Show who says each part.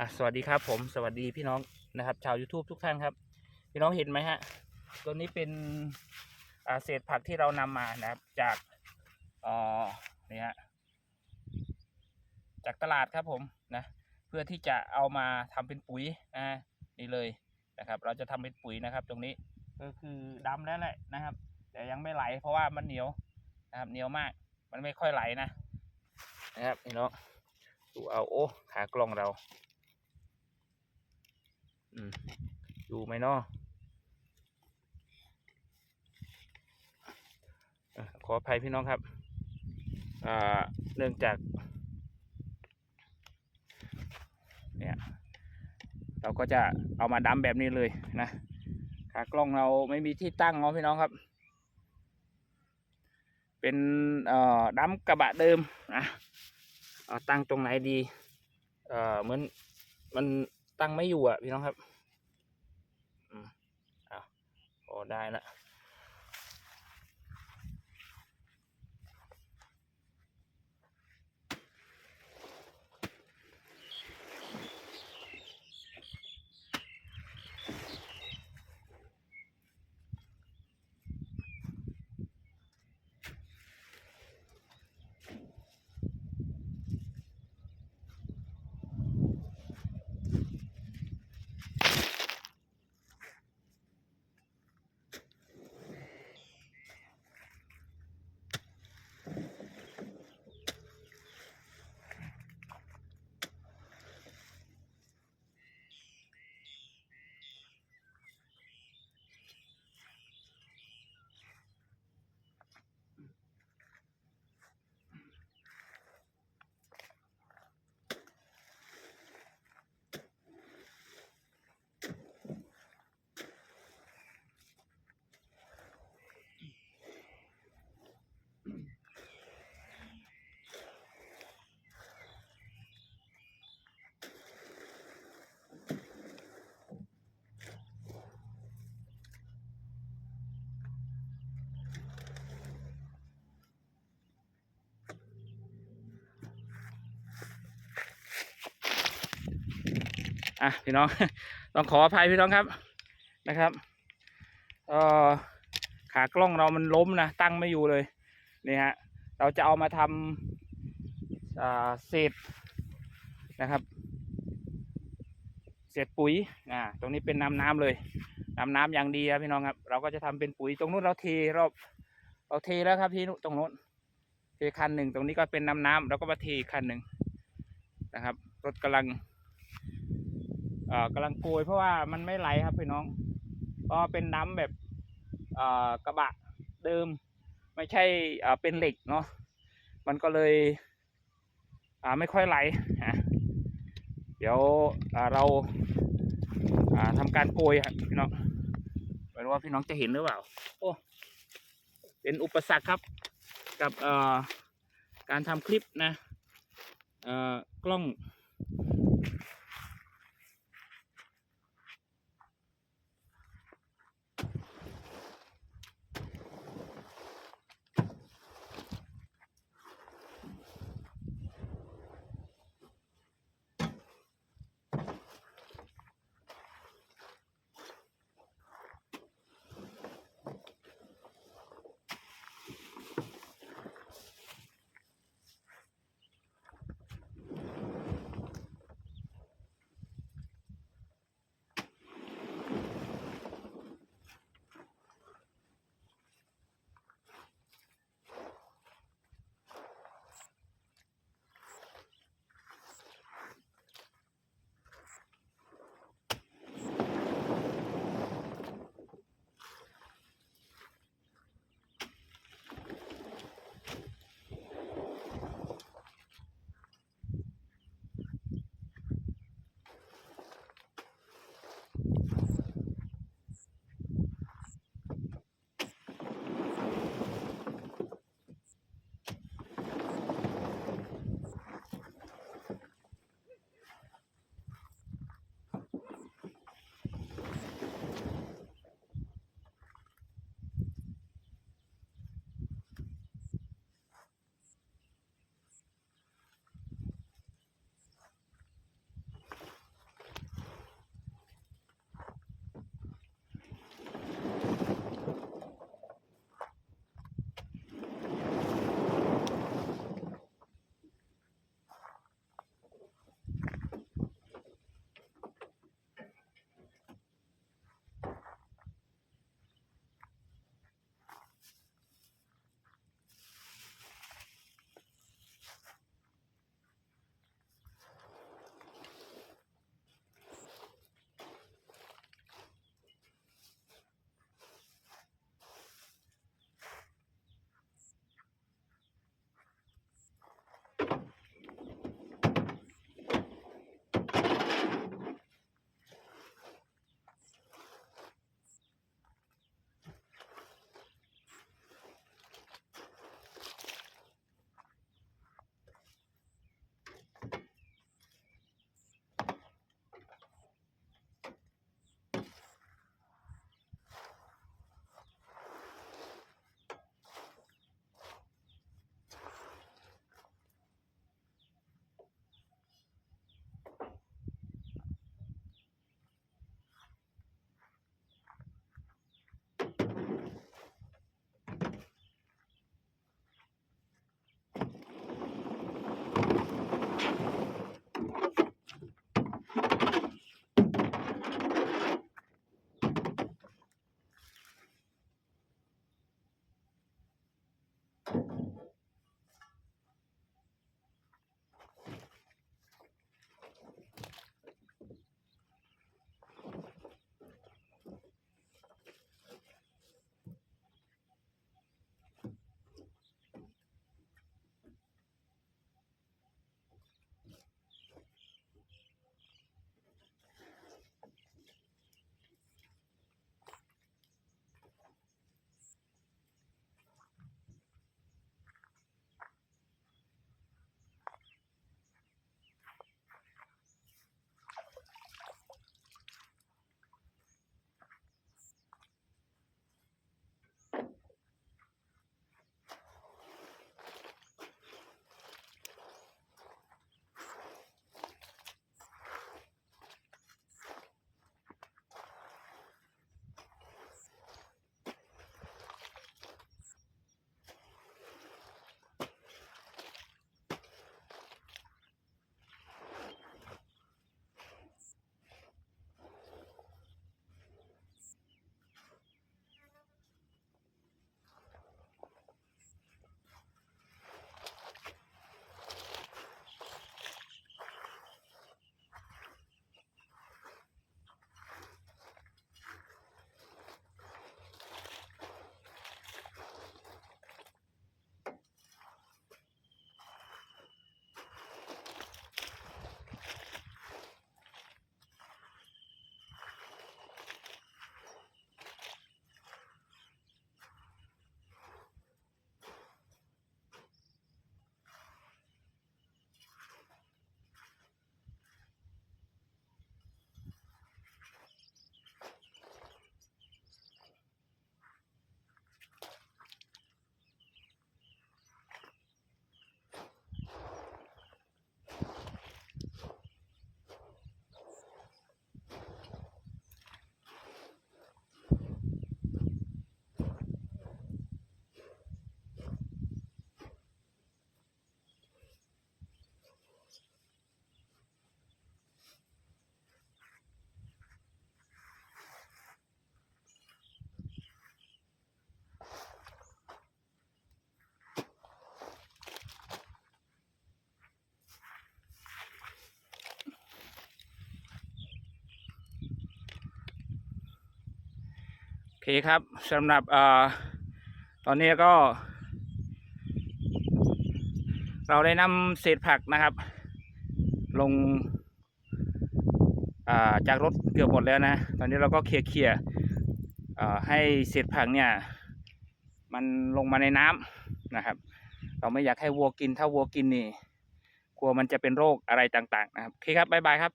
Speaker 1: อะสวัสดีครับผมสวัสดีพี่น้องนะครับ ชาว YouTube ทุกท่านครับ พี่น้องเห็นไหมฮะตัวนี้เป็นเศษผักที่เรานำมานะครับ จากอ่อนี่ฮะจากตลาดครับผมนะเพื่อที่จะเอามาทำเป็นปุ๋ยนะนี่เลยนะครับ เราจะทำเป็นปุ๋ยนะครับ ตรงนี้ก็คือดำแล้วแหละนะครับ แต่ยังไม่ไหล เพราะว่ามันเหนียวนะครับเหนียวมาก มันไม่ค่อยไหลนะนะครับพี่น้องดูเอาโอ้ขากล้องเรา อยู่ไหมเนาะอะขออภัยพี่น้องครับเนื่องจาก เนี่ย เราก็จะเอามาดำแบบนี้เลยนะขากล้องเราไม่มีที่ตั้งเนาะพี่น้องครับ เป็นเอ่อดำกระบะเดิมนะตั้งตรงไหนดี เออเหมือนมัน ตั้งไม่อยู่อะพี่น้องครับ อืมอ้าพอได้ละ อะพี่น้องต้องขออภัยพี่น้องครับนะครับเออขากล้องเรามันล้มนะตั้งไม่อยู่เลยนี่ฮะเราจะเอามาทำเศษนะครับเศษปุ๋ยอ่าตรงนี้เป็นน้ำน้ำเลยน้ำน้ำอย่างดีครับพี่น้องครับ เราก็จะทำเป็นปุ๋ยตรงนู้นเราเทรอบเราเทแล้วครับพี่นุตรงนู้นเทคันหนึ่งตรงนี้ก็เป็นน้ำน้ำเราก็มาเทคันหนึ่งนะครับรถกำลัง กำลังโกยเพราะว่ามันไม่ไหลครับพี่น้องเพราะเป็นน้ำแบบกระบะเดิม ไม่ใช่เป็นเหล็กเนาะมันก็เลยไม่ค่อยไหลฮะเดี๋ยวเราอ่าทำการโกยครับพี่น้องไม่รู้ว่าพี่น้องจะเห็นหรือเปล่าโอ้เป็นอุปสรรคครับกับการทำคลิปนะกล้อง เคครับสำหรับอตอนนี้ก็ เราได้นำเศษผักนะครับ ลงาจากรถเกือบหมดแล้วนะ ตอนนี้เราก็เคลียร์เคลียร์ให้เศษผักเนี่ย มันลงมาในน้ำนะครับ เราไม่อยากให้วัวกินถ้าวัวกินนี่กลัวมันจะเป็นโรคอะไรต่าง ๆ นะครับโอเคครับบ๊ายบายครับ